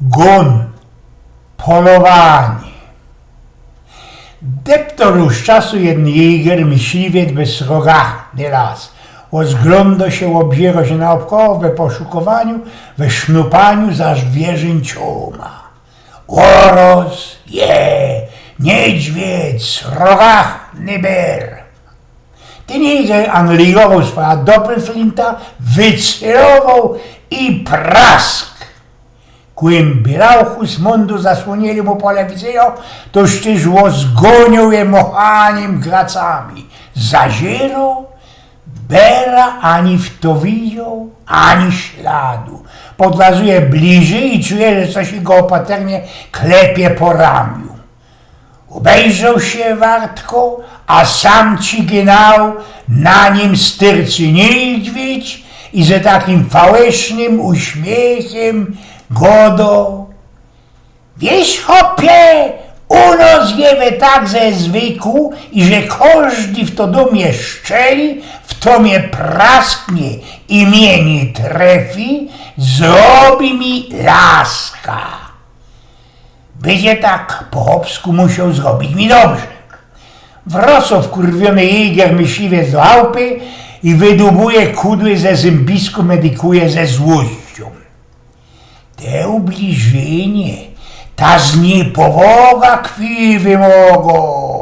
gon, polowanie. Deptoru z czasu jeden jäger, myśliwiec bez rogachny las. Ozgląda się, obziera się naokoło we poszukowaniu, we sznupaniu za zwierzęcioma. Oroz, je, niedźwiedź, rogachny ber. Ten jäger analizował swoja doppelflinta, wycelował i prask. Rauchu z mundu zasłonili mu pole widzenia, to szczyżło zgonił je mochaniem gracami. Zazierał, bera ani w to widział, ani śladu. Podlazuje bliżej i czuje, że coś go opaternie klepie po ramiu. Obejrzał się wartko, a sam ci ginał na nim styrcy niedźwiedź i ze takim fałsznym uśmiechem godo. Wiesz, hopie, u nas wiemy tak ze zwykł i że każdy w to dumie szczeli, w to mnie prasknie i nie trefi, zrobi mi laska. Będzie tak po chłopsku musiał zrobić mi dobrze. Wrosł wkurwiony jeger myśliwiec do chałupy i wydubuje kudły ze zębisku, medykuje ze złością. Te ubliżenie, ta zniepowoga krwi wymogo.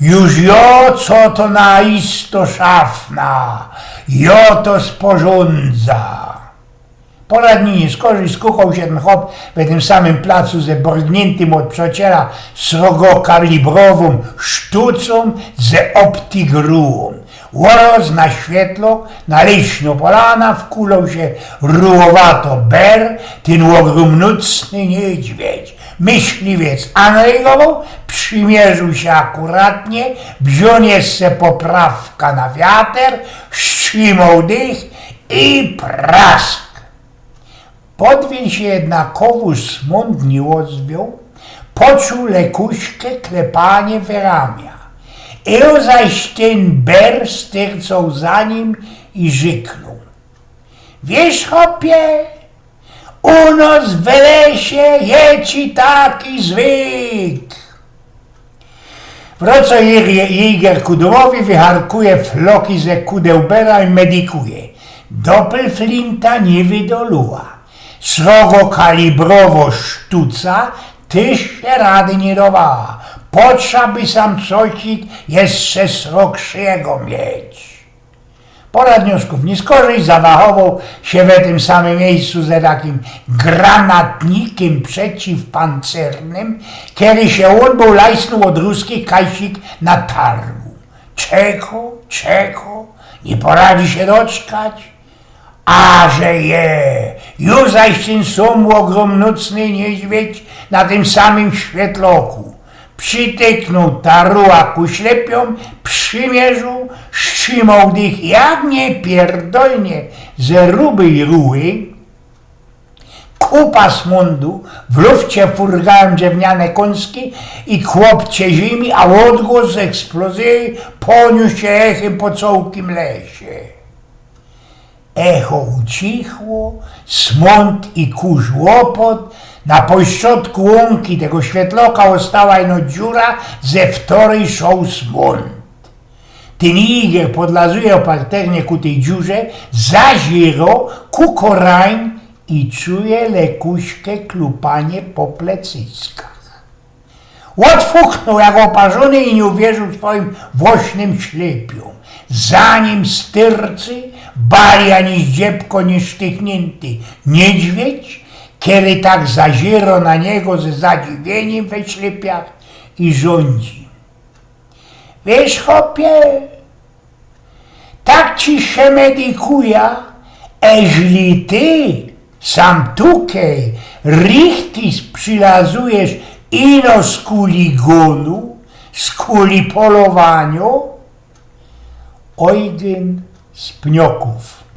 Już jo, co to naisto szafna, jo to sporządza. Poradninie skorzy skuchał się ten chłop w tym samym placu ze borgniętym od przyjaciela srogokalibrową sztucą ze optigruą. Łoros na świetlo, na liśno polana wkulał się rułowato ber, ten ogromnucny niedźwiedź. Myśliwiec analizował, przymierzył się akuratnie, wziął jeszcze poprawka na wiatr, wstrzymał dych i prask. Podwień się jednakowo smądnie ozwiął, poczuł lekuśkę klepanie w ramię. Eo zaś ten ber styrcał za nim i rzeknął. Wiesz, chopie, u nas w lesie je ci taki zwyk. Wraca Jäger ku domowi, wyharkuje floki ze kudełbera i medykuje. Doppelflinta nie wydoluła. Srogo kalibrowo sztuca też się rady nie dawała. Potrzeba by sam cocik jeszcze srogszyego mieć. Poradniuszków nie skorzej, zawachował się w tym samym miejscu ze takim granatnikiem przeciwpancernym, kiedy się on był lajsnął od ruskich kajsik na targu. Czeko, czeko, nie poradzi się doczkać. A że je, już zaś ten sam ogromnocny niedźwiedź na tym samym świetloku. Przytyknął taruła ku ślepiom, przymierzył, wstrzymał dych jak nie pierdolnie ze ruby ruły, kupa smundu, w lufcie furgałem drewniane kąski i kłopcie ziemi, a odgłos z eksplozji poniósł się echem po całkiem lesie. Echo ucichło, smąd i kurz łopot, na pośrodku łąki tego świetloka ostała ino dziura, ze wtorej szał smąd. Ten iger podlazuje oparternie ku tej dziurze, zaziero ku korań i czuje lekuśkę klupanie po plecyskach. Otwuknął jak oparzony i nie uwierzył swoim wośnym ślepiom. Zanim styrcy, bali ani zdziebko nie sztychnięty niedźwiedź, kiedy tak zaziero na niego ze zadziwieniem we ślepiach i rządzi. Wiesz, chopie, tak ci się medikuja, eżli ty sam tukej richtis przylazujesz ino z kuli gonu, z kuli polowaniu, Eugen z Pnioków.